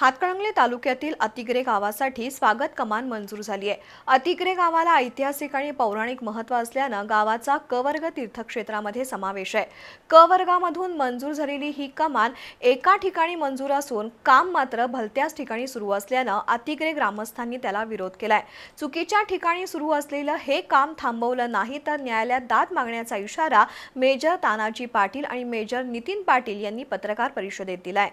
हातकणंगले तालुक्यातील अतिग्रे गावासाठी स्वागत कमान मंजूर झाली आहे. अतिग्रे गावाला ऐतिहासिक आणि पौराणिक महत्त्व असल्यानं गावाचा क वर्ग तीर्थक्षेत्रामध्ये समावेश आहे. क वर्गामधून मंजूर झालेली ही कमान एका ठिकाणी मंजूर असून काम मात्र भलत्याच ठिकाणी सुरू असल्यानं अतिग्रे ग्रामस्थांनी त्याला विरोध केलाय. चुकीच्या ठिकाणी सुरू असलेलं हे काम थांबवलं नाही तर न्यायालयात दाद मागण्याचा इशारा मेजर तानाजी पाटील आणि मेजर नितीन पाटील यांनी पत्रकार परिषदेत दिलाय.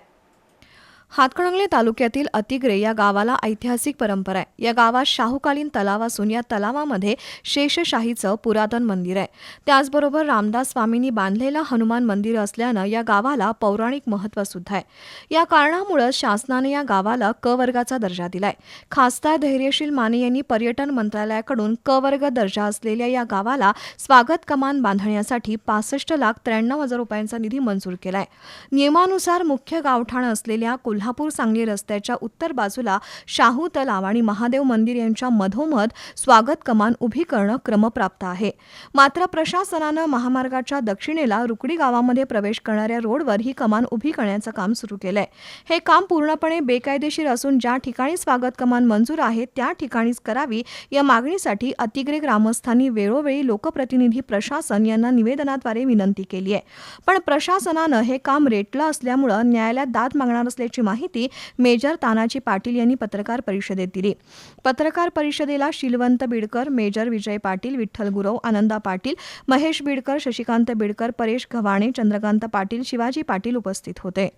हातकणंगले तालुक्यातील अतिग्रे या गावाला ऐतिहासिक परंपरा आहे. या गावात शाहूकालीन तलाव असून या तलावामध्ये शेषशाहीचं पुरातन मंदिर आहे. त्याचबरोबर रामदास स्वामींनी बांधलेलं हनुमान मंदिर असल्यानं या गावाला पौराणिक महत्त्व सुद्धा आहे. या कारणामुळं शासनाने या गावाला क वर्गाचा दर्जा दिलाय. खासदार धैर्यशील माने यांनी पर्यटन मंत्रालयाकडून क वर्ग दर्जा असलेल्या या गावाला स्वागत कमान बांधण्यासाठी पासष्ट लाख त्र्याण्णव हजार रुपयांचा निधी मंजूर केलाय. नियमानुसार मुख्य गावठाण असलेल्या कोल्हापूर सांगली रस्त्याच्या उत्तर बाजूला शाहू तलाव आणि महादेव मंदिर यांच्या मधोमध स्वागत कमान उभी करणं क्रमप्राप्त आहे. मात्र प्रशासनानं महामार्गाच्या दक्षिणेला रुकडी गावामध्ये प्रवेश करणाऱ्या रोडवर ही कमान उभी करण्याचं काम सुरू केलंय. हे काम पूर्णपणे बेकायदेशीर असून ज्या ठिकाणी स्वागत कमान मंजूर आहे त्या ठिकाणीच करावी या मागणीसाठी अतिग्रे ग्रामस्थांनी वेळोवेळी लोकप्रतिनिधी प्रशासन यांना निवेदनाद्वारे विनंती केली आहे. पण प्रशासनानं हे काम रेटलं असल्यामुळं न्यायालयात दाद मागणार असल्याची माहिती मेजर तानाजी पाटील यांनी पत्रकार परिषदेत दिली. पत्रकार परिषदेला शिलवंत बिडकर मेजर विजय पाटील विठ्ठल गुरव आनंदा पाटील महेश बिडकर शशिकांत बिडकर परेश गव्हाणे चंद्रकांत पाटील शिवाजी पाटील उपस्थित होते.